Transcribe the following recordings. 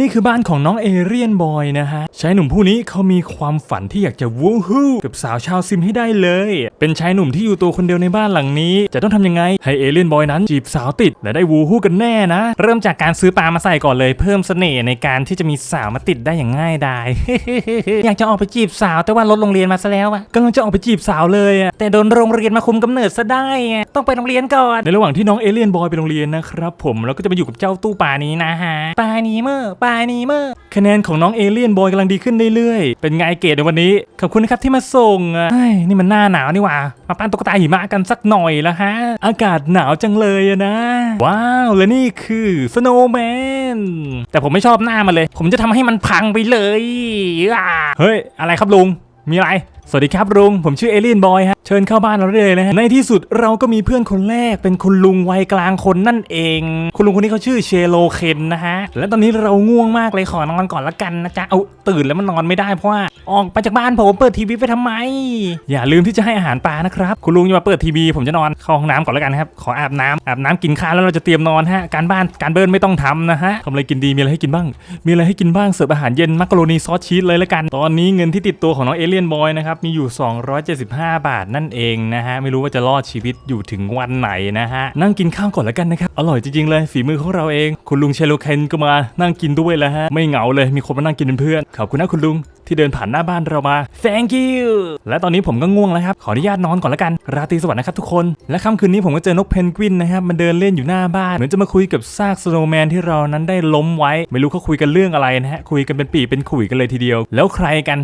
นี่คือบ้านของน้องเอเรียนบอยนะฮะชายหนุ่มผู้นี้เขามีความฝันที่อยากจะวู้ฮู้กับสาวชาวซิมให้ได้เลย เป็นชายหนุ่มที่อยู่ตัวคนเดียวในบ้านหลังนี้ จะต้องทำยังไงให้เอเรียนบอยนั้นจีบสาวติดและได้วู้ฮู้กันแน่นะ เริ่มจากการซื้อปลามาใส่ก่อนเลยเพิ่มเสน่ห์ในการที่จะมีสาวมาติดได้อย่างง่ายดายอยากจะออกไปจีบสาวแต่ว่ารถโรงเรียนมาซะแล้วอะกำลังจะออกไปจีบสาวเลยอะแต่โดนโรงเรียนมาคุมกำเนิดซะได้อะต้องไปโรงเรียนก่อนในระหว่างที่น้องเอเลียนบอยไปโรงเรียนนะครับผมแล้วก็จะมาอยู่กับเจ้าตู้ปลานี้นะฮะปลานี้เมื่อปายนีมากคะแนนของน้องเอเลียนบอยกำลังดีขึ้นเรื่อยๆ เป็นไงเกรดในวันนี้ ขอบคุณนะครับที่มาส่งอะเฮ้ยนี่มันหน้าหนาวนี่หว่า มาปั้นตุ๊กตาหิมะกันสักหน่อยละฮะ อากาศหนาวจังเลยอะนะ ว้าว และนี่คือสโนว์แมน แต่ผมไม่ชอบหน้ามันเลย ผมจะทำให้มันพังไปเลย เฮ้ย อะไรครับลุง มีอะไร สวัสดีครับลุง ผมชื่อเอลินบอยฮะ เชิญเข้าบ้านเราได้เลยนะฮะ ในที่สุดเราก็มีเพื่อนคนแรก เป็นคุณลุงวัยกลางคนนั่นเอง คุณลุงคนนี้เขาชื่อเชโลเคนนะฮะ และตอนนี้เราง่วงมากเลยขอนอนก่อนละกันนะจ๊ะ เอาตื่นแล้วมันนอนไม่ได้เพราะว่า ออกไปจากบ้านผมเปิดทีวีไปทำไม อย่าลืมที่จะให้อาหารปลานะครับ คุณลุงอย่ามาเปิดทีวีผมจะนอนเข้าห้องน้ำก่อนแล้วกันครับ ขออาบน้ำอาบน้ำกินข้าวแล้วเราจะเตรียมนอนฮะ การบ้านการเบิร์นไม่ต้องทำนะฮะทำอะไรกินดีมีอะไรให้กินบ้าง มีอะไรให้กินบ้างเสิร์ฟอาหารเย็นมักกะโรนีซอสชีสเลยละกัน ตอนนี้เงินที่ติดตัวของน้องเอเลียนบอยนะครับมีอยู่ 275 บาทนั่นเองนะฮะไม่รู้ว่าจะรอดชีวิตอยู่ถึงวันไหนนะฮะนั่งกินข้าวก่อนแล้วกันนะครับอร่อยจริงๆเลยฝีมือของเราเอง คุณลุงเชโลเคนก็มานั่งกินด้วยแล้วฮะไม่เหงาเลยมีคนมานั่งกินเป็นเพื่อนขอบคุณนะคุณลุงที่เดินผ่านหน้าบ้านเรามา thank you และตอนนี้ผมก็ง่วงแล้วครับ ขออนุญาตนอนก่อนแล้วกัน ราตรีสวัสดิ์นะครับทุกคน และค่ำคืนนี้ผมก็เจอนกเพนกวินนะครับ มันเดินเล่นอยู่หน้าบ้าน เหมือนจะมาคุยกับซากสโนว์แมนที่เรานั้นได้ล้มไว้ ไม่รู้เขาคุยกันเรื่องอะไรนะฮะ คุยกันเป็นปีเป็นขุยกันเลยทีเดียว แล้วใครกัน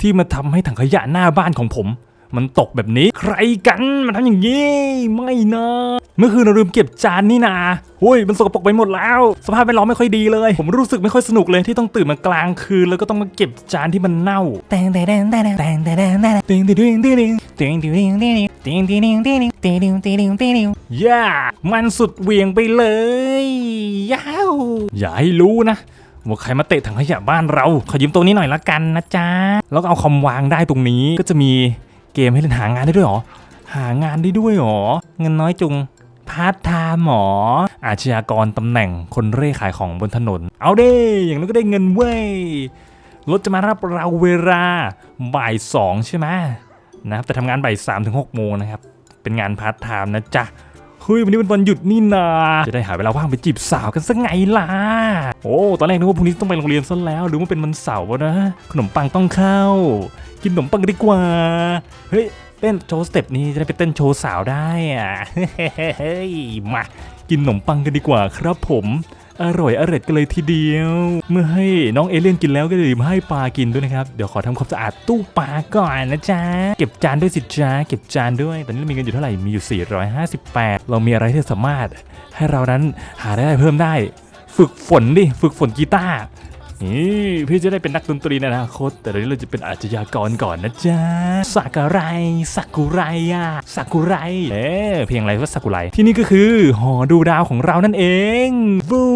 ที่มาทำให้ถังขยะหน้าบ้านของผม มันตกแบบนี้ใครกันมันทำอย่างนี้ ไม่นะเมื่อคืนเราลืมเก็บจานนี่นาโอ้ยมันสกปรกไปหมดแล้ว สภาพแวดล้อมไม่ค่อยดีเลย ผมรู้สึกไม่ค่อยสนุกเลยที่ต้องตื่นมากลางคืน แล้วก็ต้องมาเก็บจานที่มันเน่าแตงแต่แดงแต่แดงแต่งแต่แดงแต่แดงติงติงติงติงติงติงติงติงติงติงติงติงติงติงติงติงติงติงย่ามันสุดเวียงไปเลยยาวอย่าให้รู้นะว่าใครมาเตะถังขยะบ้านเรา ขอยืมตัวนี้หน่อยละกันนะจ๊ะ แล้วก็เอาคอมวางได้ตรงนี้ก็จะมี เกมให้เล่นหางานได้ด้วยเหรอ หางานได้ด้วยเหรอ เงินน้อยจุงพาร์ทไทม์หมอ อาชญากรตำแหน่งคนเร่ขายของบนถนน เอาเด้ อย่างนั้นก็ได้เงินเว้ย รถจะมารับเราเวลาบ่ายสองใช่ไหมนะครับ แต่ทำงานบ่ายสามถึงหกโมงนะครับ เป็นงานพาร์ทไทม์นะจ๊ะเฮ้ยวันนี้เป็นวันหยุดนี่นาจะได้หาเวลาว่างไปจีบสาวกันสักไงล่ะ โอ้ ตอนแรกนึกว่าพรุ่งนี้ต้องไปโรงเรียนซะแล้ว หรือว่าเป็นวันเสาร์นะ ขนมปังต้องเข้า กินขนมปังดีกว่า เฮ้ยเต้นโชว์สเต็ปนี้จะได้ไปเต้นโชว์สาวได้อะเฮ้ยมากินขนมปังกันดีกว่าครับผมอร่อยอร่อยกันเลยทีเดียว เมื่อให้น้องเอเลี่ยนกินแล้วก็อย่าลืมให้ปลากินด้วยนะครับ เดี๋ยวขอทำความสะอาดตู้ปลาก่อนนะจ๊ะ เก็บจานด้วยสิจ๊ะ เก็บจานด้วย ตอนนี้เรามีเงินอยู่เท่าไหร่ มีอยู่ 458 เรามีอะไรที่สามารถ ให้เรานั้นหาได้เพิ่มได้ ฝึกฝนดิ ฝึกฝนกีตาร์ นี่พี่จะได้เป็นนักดนตรีในอนาคต แต่ตอนนี้เราจะเป็นอาชญากรก่อนนะจ๊ะสักอะไรสักุไรอะสักุไรเอ๊ะเพลงไรว่าสักุไรที่นี่ก็คือหอดูดาวของเรานั่นเองวู้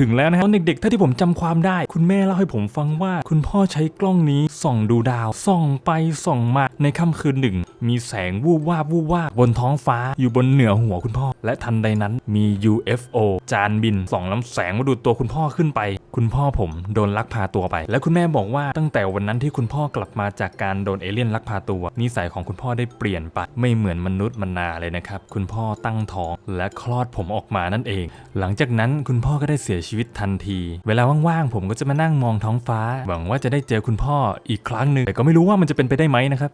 ถึงแล้วนะครับตอนเด็กๆถ้าที่ผมจำความได้ คุณแม่เล่าให้ผมฟังว่า คุณพ่อใช้กล้องนี้ส่องดูดาวส่องไปส่องมาในค่ำคืนหนึ่ง มีแสงวูบวาบวูบวาบบนท้องฟ้าอยู่บนเหนือหัวคุณพ่อ และทันใดนั้นมี UFO จานบินส่องลำแสงมาดูดตัวคุณพ่อขึ้นไป คุณพ่อผมโดนลักพาตัวไป และคุณแม่บอกว่าตั้งแต่วันนั้นที่คุณพ่อกลับมาจากการโดนเอเลี่ยนลักพาตัว นิสัยของคุณพ่อได้เปลี่ยนไปไม่เหมือนมนุษย์มนาเลยนะครับคุณพ่อตั้งท้องและคลอดผมออกมานั่นเอง หลังจากนั้นคุณพ่อก็ได้เสียชีวิตทันที เวลาว่างๆผมก็จะมานั่งมองท้องฟ้า หวังว่าจะได้เจอคุณพ่ออีกครั้งหนึ่งแต่ก็ไม่รู้ว่ามันจะเป็นไปได้ไหมนะครับ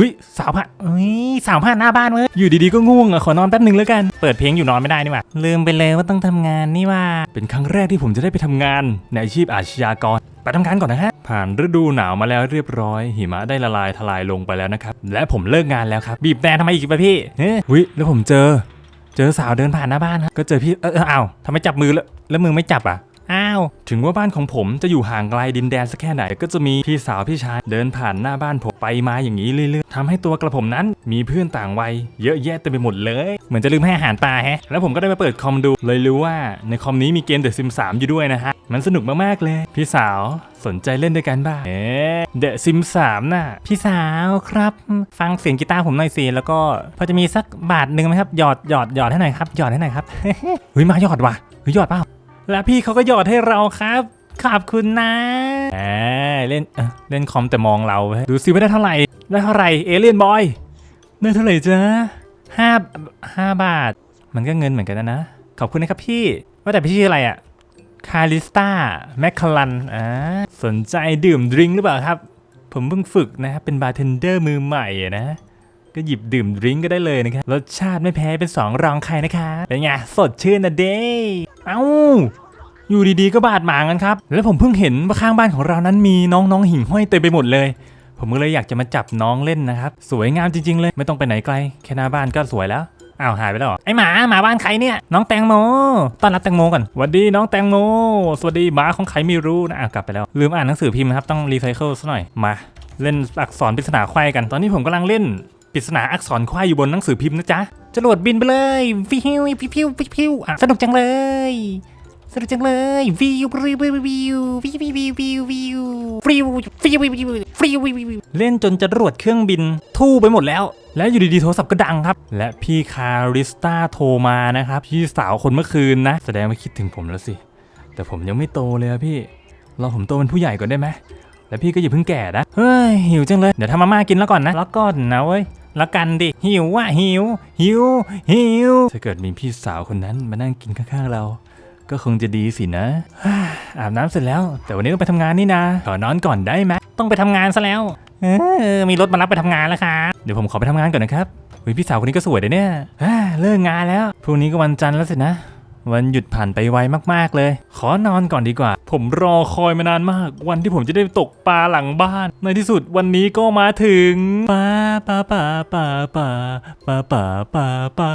วิสาวพะเอ้ยสาวผ่านหน้าบ้านเว้ยอยู่ดีๆก็ง่วงอะขอนอนแป๊บหนึ่งแล้วกัน เปิดเพลงอยู่นอนไม่ได้นี่หว่าลืมไปเลยว่าต้องทำงานนี่ว่า เป็นครั้งแรกที่ผมจะได้ไปทำงาน ในอาชีพอาชญากรไปทำงานก่อนนะฮะผ่านฤดูหนาวมาแล้วเรียบร้อย หิมะได้ละลายทลายลงไปแล้วนะครับ และผมเลิกงานแล้วครับ บีบแต่ทำไมอีกปะพี่เฮ้ยวิแล้วผมเจอ เจอสาวเดินผ่านหน้าบ้านครับก็เจอพี่เออเอ้าทำไมจับมือแล้วแล้วมึงไม่จับอะาวถึงว่าบ้านของผมจะอยู่ห่างไกลดินแดนสักแค่ไหน ก็จะมีพี่สาวพี่ชายเดินผ่านหน้าบ้านผมไปมาอย่างนี้เรื่อยๆทำให้ตัวกระผมนั้นมีเพื่อนต่างวัยเยอะแยะเต็มไปหมดเลย เหมือนจะลืมให้อาหารปลาแฮะ แล้วผมก็ได้มาเปิดคอมดูเลยรู้ว่าในคอมนี้มีเกม The Sims 3อยู่ด้วยนะฮะ มันสนุกมากๆเลย พี่สาวสนใจเล่นด้วยกันบ้างเอ๊ะ The Sims 3น่ะ พี่สาวครับ ฟังเสียงกีตาร์ผมหน่อยสิ แล้วก็พอจะมีสักบาทหนึ่งไหมครับ หยอดหยอดหยอดให้หน่อยครับ หยอดให้หน่อยครับ เฮ้ยมาหยอดว่ะเฮ้ยหยอดเปล่า แล้วพี่เขาก็หยอดให้เราครับ ขอบคุณนะแหมเล่นเอ้อเล่นคอมแต่มองเราเว้ยดูซิว่าได้เท่าไหร่ ได้เท่าไหร่เอเลียนบอย ได้เท่าไหร่จ๊ะห้าห้าบาท มันก็เงินเหมือนกันนะนะ ขอบคุณนะครับพี่ ว่าแต่พี่ชื่ออะไรอะคาริสตาแมคคารันอ่าสนใจดื่มดริงก์หรือเปล่าครับ ผมเพิ่งฝึกนะครับเป็นบาร์เทนเดอร์มือใหม่อะนะ ก็หยิบดื่มดริงก์ก็ได้เลยนะครับ รสชาติไม่แพ้เป็นสองรองใครนะคะ เป็นไง สดชื่นนะเด้ เอ้าอยู่ดีๆก็บาดหมางกันครับ แล้วผมเพิ่งเห็นว่าข้างบ้านของเรานั้นมีน้องๆหิ่งห้อยเต็มไปหมดเลย ผมก็เลยอยากจะมาจับน้องเล่นนะครับ สวยงามจริง ๆ เลย ไม่ต้องไปไหนไกล แค่หน้าบ้านก็สวยแล้ว อ้าวหายไปแล้วเหรอไอหมาหมาบ้านใครเนี่ย น้องแตงโม ต้อนรับแตงโมก่อนหวัสดีน้องแตงโม สวัสดีหมาของใครไม่รู้นะอะกลับไปแล้ว ลืมอ่านหนังสือพิมพ์นะครับ ต้องรีไซเคิลซะหน่อย มา เล่นอักษรปริศนาควายกัน ตอนนี้ผมกำลังเล่น ปริศนาอักษรควายอยู่บนหนังสือพิมพ์นะจ๊ะจรวดบินไปเลยวิววิววิววิวอะสนุกจังเลยสนุกจังเลยวิววิววิววิววิววิววิววิววิววิววิววิววิววิววิววิวเล่นจนจรวดเครื่องบินทู่ไปหมดแล้ว แล้วอยู่ดีๆโทรศัพท์ก็ดังครับ และพี่คาริสตาโทรมานะครับ พี่สาวคนเมื่อคืนนะ แสดงว่าคิดถึงผมแล้วสิ แต่ผมยังไม่โตเลยอะพี่รอผมโตเป็นผู้ใหญ่ก่อนได้ไหมแล้วพี่ก็อย่าเพิ่งแก่นะเฮ้ยหิวจังเลยเดี๋ยวทำมาม่ากินแล้วก่อนนะแล้วก่อนนะเว้ย แล้วกันดิ หิวว่ะหิว หิว หิว ถ้าเกิดมีพี่สาวคนนั้นมานั่งกินข้างๆเรา ก็คงจะดีสินะ อาบน้ำเสร็จแล้ว แต่วันนี้ต้องไปทำงานนี่นะ ขอนอนก่อนได้ไหมต้องไปทำงานซะแล้วเออมีรถมารับไปทำงานแล้วครับเดี๋ยวผมขอไปทำงานก่อนนะครับเฮ้ยพี่สาวคนนี้ก็สวยเลยเนี่ยอ่าเลิกงานแล้วพรุ่งนี้ก็วันจันทร์แล้วสินะ วันหยุดผ่านไปไวมากๆเลย ขอนอนก่อนดีกว่า ผมรอคอยมานานมาก วันที่ผมจะได้ตกปลาหลังบ้าน ในที่สุดวันนี้ก็มาถึงปลาปลาปลาปลาปลาปลาปลาปลาปลา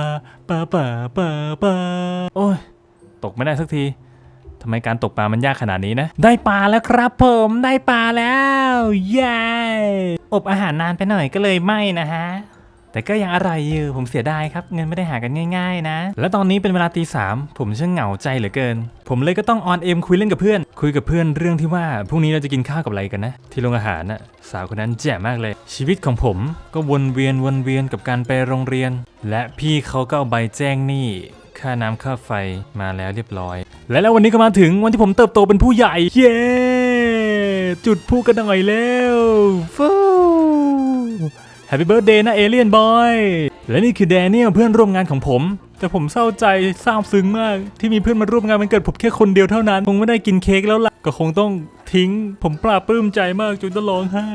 ปลาปลาปลาปลาโอ้ยตกไม่ได้สักทีทำไมการตกปลามันยากขนาดนี้นะ ได้ปลาแล้วครับผมได้ปลาแล้วเย้อบอาหารนานไปหน่อยก็เลยไหมนะฮะ แต่ก็ยังอร่อยอยู่ผมเสียดายครับ เงินไม่ได้หากันง่ายๆนะ และตอนนี้เป็นเวลาตีสามผมช่างเหงาใจเหลือเกิน ผมเลยก็ต้องออนเอ็มคุยเล่นกับเพื่อน คุยกับเพื่อนเรื่องที่ว่าพรุ่งนี้เราจะกินข้าวกับอะไรกันนะ ที่โรงอาหารน่ะสาวคนนั้นแจ่มมากเลย ชีวิตของผมก็วนเวียนวนเวียนกับการไปโรงเรียน และพี่เขาก็เอาใบแจ้งหนี้ค่าน้ำค่าไฟมาแล้วเรียบร้อย และแล้ววันนี้ก็มาถึงวันที่ผมเติบโตเป็นผู้ใหญ่ เย้จุดพูกันหน่อยแล้วฟู แฮปปี้เบิร์ดเดย์นะเอเลียนบอยและนี่คือแดเนียลเพื่อนร่วมงานของผม แต่ผมเศร้าใจซาบซึ้งมากที่มีเพื่อนมาร่วมงานมันเกิดผมแค่คนเดียวเท่านั้น คงไม่ได้กินเค้กแล้วล่ะ ก็คงต้องทิ้ง ผมปลาปลื้มใจมากจนต้องร้องไห้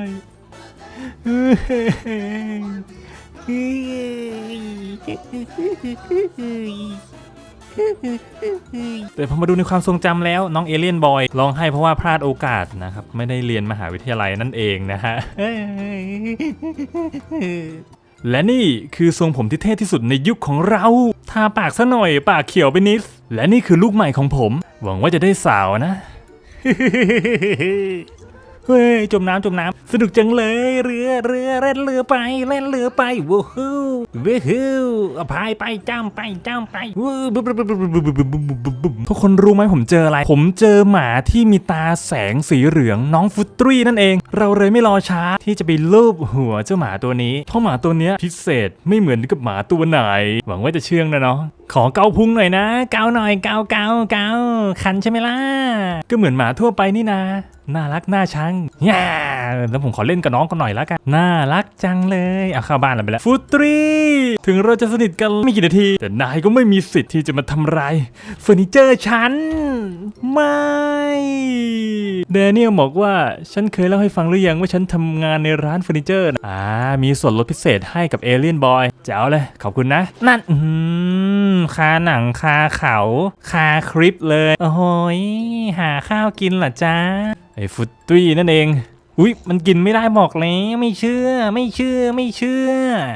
แต่พอมาดูในความทรงจำแล้วน้องเอเลียนบอยร้องไห้เพราะว่าพลาดโอกาสนะครับ ไม่ได้เรียนมหาวิทยาลัยนั่นเองนะฮะและนี่คือทรงผมที่เท่ที่สุดในยุคของเรา ทาปากซะหน่อยปากเขียวไปนิด และนี่คือลูกใหม่ของผม หวังว่าจะได้สาวนะ ฮ้ยจมน้ำจมน้ำสนุกจังเลยเรือเรือเล่นเรือไปเล่นเรือไปวู้ฮู้วู้ฮู้อภัยไปจ้ำไปจ้ำไปวู้ทุกคนรู้ไหมผมเจออะไร ผมเจอหมาที่มีตาแสงสีเหลืองน้องฟุตรีนั่นเอง เราเลยไม่รอช้าที่จะไปลูบหัวเจ้าหมาตัวนี้เพราะหมาตัวนี้พิเศษไม่เหมือนกับหมาตัวไหน หวังว่าจะเชื่องนะเนาะ ขอเกาพุงหน่อยนะ เกาหน่อยเกาเกาเกาคันใช่ไหมล่ะ ก็เหมือนหมาทั่วไปนี่นะน่ารักน่าชังย่าแล้วผมขอเล่นกับน้องกันหน่อยแล้วกัน น่ารักจังเลย เอาเข้าบ้านเราไปแล้ว ฟุตรี ถึงเราจะสนิทกันไม่กี่นาที แต่นายก็ไม่มีสิทธิ์ที่จะมาทำลายเฟอร์นิเจอร์ฉัน ไม่แดเนียลบอกว่า ฉันเคยเล่าให้ฟังหรือยังว่าฉันทำงานในร้านเฟอร์นิเจอร์นะอ่า มีส่วนลดพิเศษให้กับเอเลียนบอย เจ๋วเลย ขอบคุณนะ นั่นอืมคาหนังคาเขาคาคลิปเลย โอ้โหหาข้าวกินเหรอจ้าไอ้ฟุตตี้นั่นเองอุ๊ยมันกินไม่ได้บอกแล้วไม่เชื่อ ไม่เชื่อไม่เชื่อ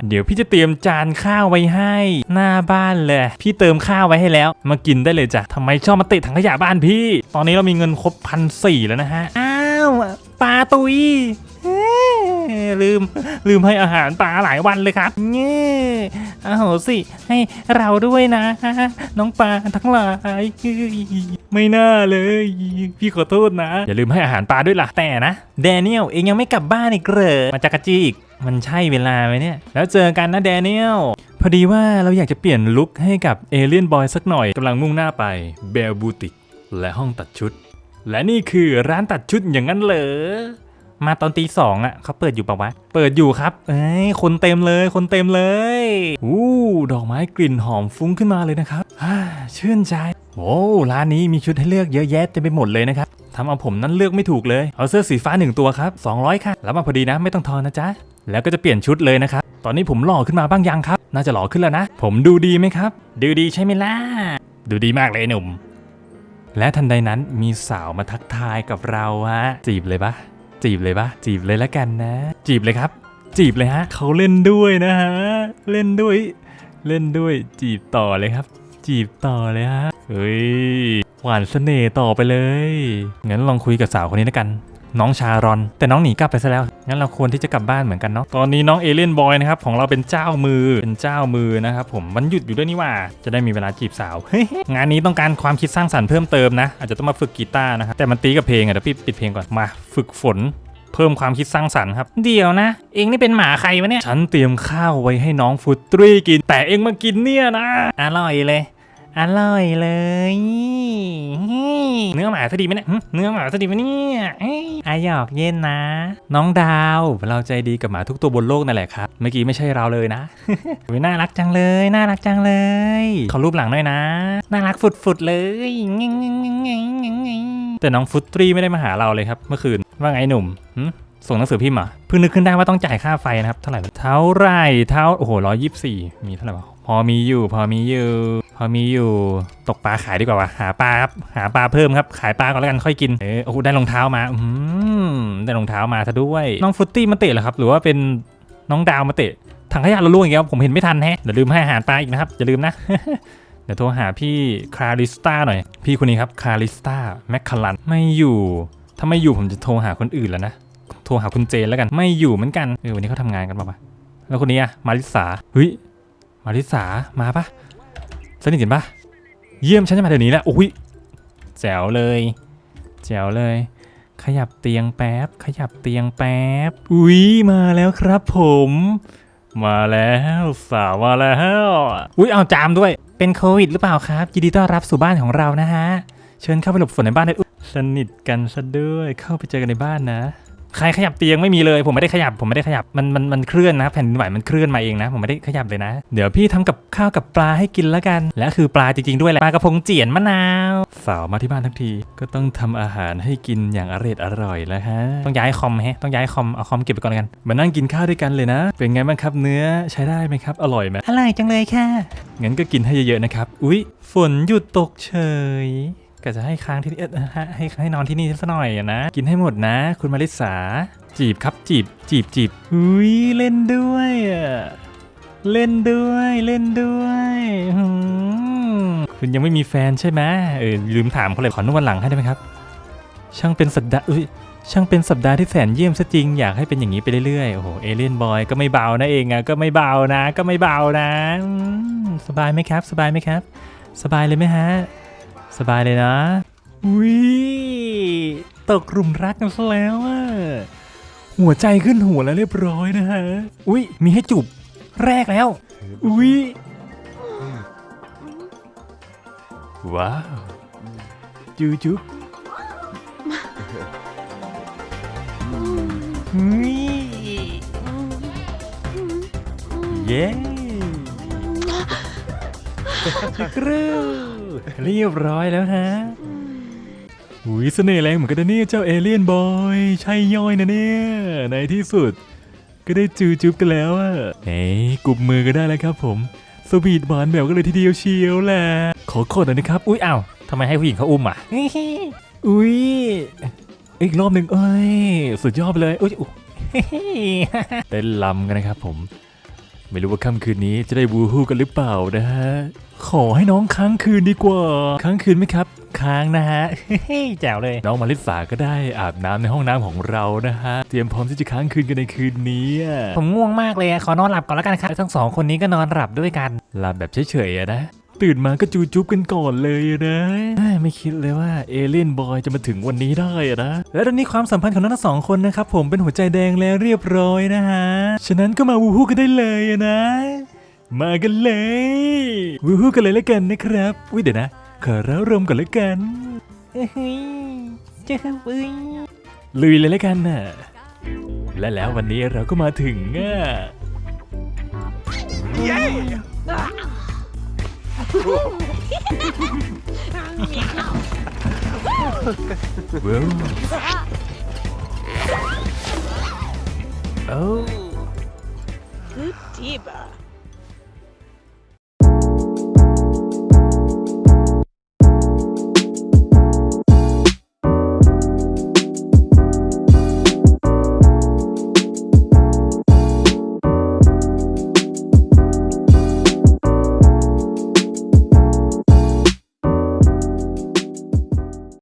เดี๋ยวพี่จะเตรียมจานข้าวไว้ให้ หน้าบ้านเลย พี่เติมข้าวไว้ให้แล้ว มากินได้เลยจ้ะทำไมชอบมาติดถังขยะบ้านพี่ ตอนนี้เรามีเงินครบพันสี่แล้วนะฮะ อ้าวปลาตุย้ย ลืมลืมให้อาหารปลาหลายวันเลยครับเนี่ยอ้าสิให้เราด้วยนะ น้องปลาทั้งหลายไม่น่าเลย พี่ขอโทษนะ อย่าลืมให้อาหารปลาด้วยล่ะแต่นะแดเนียลเองยังไม่กลับบ้านอีกเหรอมาจากกะจีอีกมันใช่เวลาไหมเนี่ย แล้วเจอกันนะแดเนียล พอดีว่าเราอยากจะเปลี่ยนลุคให้กับเอเลียนบอยสักหน่อยกำลังมุ่งหน้าไปเบลบูติกและห้องตัดชุด และนี่คือร้านตัดชุดอย่างนั้นเหรอ มาตอนตีสองอะเขาเปิดอยู่ปะวะ เปิดอยู่ครับ เอ้ยคนเต็มเลยคนเต็มเลยอู้ดอกไม้กลิ่นหอมฟุ้งขึ้นมาเลยนะครับชื่นใจโอ้ร้านนี้มีชุดให้เลือกเยอะแยะเต็มไปหมดเลยนะครับทำเอาผมนั้นเลือกไม่ถูกเลย เอาเสื้อสีฟ้าหนึ่งตัวครับ200ค่ะแล้วมาพอดีนะไม่ต้องทอนนะจ๊ะ แล้วก็จะเปลี่ยนชุดเลยนะครับ ตอนนี้ผมหล่อขึ้นมาบ้างยังครับ น่าจะหล่อขึ้นแล้วนะ ผมดูดีไหมครับ ดูดีใช่ไหมล่ะ ดูดีมากเลยหนุ่ม และทันใดนั้นมีสาวมาทักทายกับเราฮะ จีบเลยปะ จีบเลยปะจีบเลยละกันนะ จีบเลยครับ จีบเลยฮะเขาเล่นด้วยนะฮะเล่นด้วย เล่นด้วยจีบต่อเลยครับ จีบต่อเลยฮะเฮ้ยหวานเสน่ห์ต่อไปเลยงั้นลองคุยกับสาวคนนี้แล้วกัน น้องชารอน แต่น้องหนีกลับไปซะแล้ว งั้นเราควรที่จะกลับบ้านเหมือนกันเนาะ ตอนนี้น้องเอเลียนบอยนะครับของเราเป็นเจ้ามือ เป็นเจ้ามือนะครับผม มันหยุดอยู่ด้วยนี่หว่า จะได้มีเวลาจีบสาวเฮ้ยงานนี้ต้องการความคิดสร้างสรรค์เพิ่มเติมนะ อาจจะต้องมาฝึกกีตาร์นะครับ แต่มันตีกับเพลงอะเดี๋ยวพี่ปิดเพลงก่อน มาฝึกฝนเพิ่มความคิดสร้างสรรค์ครับ เดี๋ยวนะ เองนี่เป็นหมาใครวะเนี่ย ฉันเตรียมข้าวไว้ให้น้องฟุตตรีกิน แต่เองมากินเนี่ยนะ อร่อยเลย อร่อยเลย เนื้อหมาซะดีไหมเนี่ยเนื้อหมาซะดีไหมเนี่ยอ้ยอายอกเย็นนะ น้องดาว เราใจดีกับหมาทุกตัวบนโลกนั่นแหละครับ เมื่อกี้ไม่ใช่เราเลยนะน่ารักจังเลย น่ารักจังเลยขอรูปหลังหน่อยนะ น่ารักฝุดๆเลยแต่น้องฟุตตรีไม่ได้มาหาเราเลยครับ เมื่อคืนว่าไงหนุ่มส่งหนังสือพิมพ์อะเพิ่งนึกขึ้นได้ว่าต้องจ่ายค่าไฟนะครับ เท่าไหร่เท่าไหรเท่าโอ้โหร้อยยี่สี่มีเท่าไหร่วะ พอมีอยู่ พอมีอยู่ พอมีอยู่ ตกปลาขายดีกว่าวะหาปลาครับ หาปลาเพิ่มครับ ขายปลาก่อนแล้วกันค่อยกิน เออโอ้โหได้รองเท้ามา อืมได้รองเท้ามาซะด้วย น้องฟุตตี้มาเตะเหรอครับ หรือว่าเป็นน้องดาวมาเตะ ถังขยะเราล่วงอีกแล้วผมเห็นไม่ทันแฮะเดี๋ยวลืมให้อาหารปลาอีกนะครับ อย่าลืมนะ เดี๋ยวโทรหาพี่คาริสตาหน่อย พี่คนนี้ครับคาริสตาแมคคารัน ไม่อยู่ ถ้าไม่อยู่ผมจะโทรหาคนอื่นแล้วนะ โทรหาคุณเจนแล้วกัน ไม่อยู่เหมือนกัน เออวันนี้เขาทำงานกันปะปะแล้วคนนี้อะมาริสาเฮ้ย มาริสามาปะสนิทกันปะเยี่ยมฉันจะมาเดี๋ยวนี้แหละอุ้ยแจ๋วเลยแจ๋วเลย ขยับเตียงแป๊บ ขยับเตียงแป๊บ อุ้ยมาแล้วครับผม มาแล้วสาวมาแล้วอุ้ยเอาจามด้วย เป็นโควิดหรือเปล่าครับยินดีต้อนรับสู่บ้านของเรานะฮะ เชิญเข้าไปหลบฝนในบ้านได้สนิทกันซะด้วยเข้าไปเจอกันในบ้านนะ ใครขยับเตียงไม่มีเลย ผมไม่ได้ขยับ ผมไม่ได้ขยับมันมันมันเคลื่อนนะแผ่นดินไหวมันเคลื่อนมาเองนะ ผมไม่ได้ขยับเลยนะ เดี๋ยวพี่ทำกับข้าวกับปลาให้กินแล้วกัน และคือปลาจริงๆด้วยแหละปลากระพงเจียนมะนาว สาวมาที่บ้านทั้งที ก็ต้องทำอาหารให้กินอย่างอร่อยอร่อยแล้วฮะต้องย้ายคอมแฮะต้องย้ายคอมเอาคอมเก็บไปก่อนแล้วกันมานั่งกินข้าวด้วยกันเลยนะ เป็นไงบ้างครับเนื้อใช้ได้ไหมครับ อร่อยไหมอร่อยจังเลยค่ะงั้นก็กินให้เยอะๆนะครับอุ๊ยฝนหยุดตกเฉย ก็จะให้ค้างที่นี่ให้ให้ให้นอนที่นี่สักหน่อยนะ กินให้หมดนะ คุณมาริสา จีบครับจีบ จีบจีบอุ๊ยเล่นด้วยเล่นด้วยเล่นด้วยคุณยังไม่มีแฟนใช่ไหมเออลืมถามเขาเลยขอนวดหลังให้ได้ไหมครับ ช่างเป็นสัปดาห์อุ้ยช่างเป็นสัปดาห์ที่แสนเยี่ยมซะจริงอยากให้เป็นอย่างนี้ไปเรื่อยๆ โอ้โหเอเลียนบอยก็ไม่เบานะเองอะก็ไม่เบานะ ก็ไม่เบานะ สบายไหมครับ สบายไหมครับ สบายเลยไหมฮะ สบายเลยนะอุ้ยตกกลุ่มรักกันซะแล้วอะหัวใจขึ้นหัวแล้วเรียบร้อยนะฮะ อุ้ยมีให้จูบแรกแล้ว อุ้ยว้าว จูจุ๊บนี่เย้กรู เรียบร้อยแล้วฮะอุ้ยเสน่ห์แรงเหมือนกันนะเนี่ยเจ้าเอเลี่ยนบอย ใช่ย่อยนะเนี่ย ในที่สุด ก็ได้จูจุ๊บกันแล้วอะเฮ้ยกุบมือก็ได้แล้วครับผม สวีทหวานแบบก็เลยทีเดียวเชียวแหละ ขอขอหน่อยนะครับ อุ้ยอ้าวทำไมให้ผู้หญิงเขาอุ้มอะ อุ้ย อีกรอบหนึ่งเอ้ย สุดยอดไปเลย อุ้ยอุ๊ยเต้นลำกันนะครับผม ไม่รู้ว่าค่ำคืนนี้จะได้บูฮู้กันหรือเปล่านะฮะ ขอให้น้องค้างคืนดีกว่า ค้างคืนไหมครับ ค้างนะฮะแจ๋วเลย น้องมาริสาก็ได้อาบน้ำในห้องน้ำของเรานะฮะ เตรียมพร้อมที่จะค้างคืนกันในคืนนี้อะผมง่วงมากเลยอะขอนอนหลับก่อนแล้วกันครับ ทั้งสองคนนี้ก็นอนหลับด้วยกัน หลับแบบเฉยๆอะนะ ตื่นมาก็จูจุ๊บกันก่อนเลยอะนะเอ้ยไม่คิดเลยว่าเอเลี่ยนบอยจะมาถึงวันนี้ได้อะนะและตอนนี้ความสัมพันธ์ของทั้งสองคนนะครับผมเป็นหัวใจแดงแล้วเรียบร้อยนะฮะฉะนั้นก็มาวูฮู้กันได้เลยอะนะมากันเลยวูฮู้กันเลยแล้วกันนะครับอุ้ยเดี๋ยวนะขอเร้ารมก่อนแล้วกันเฮ้ยจะอุ้ยลุยเลยแล้วกันน่ะและแล้ววันนี้เราก็มาถึงอะเว้าวโอ้ Good diva.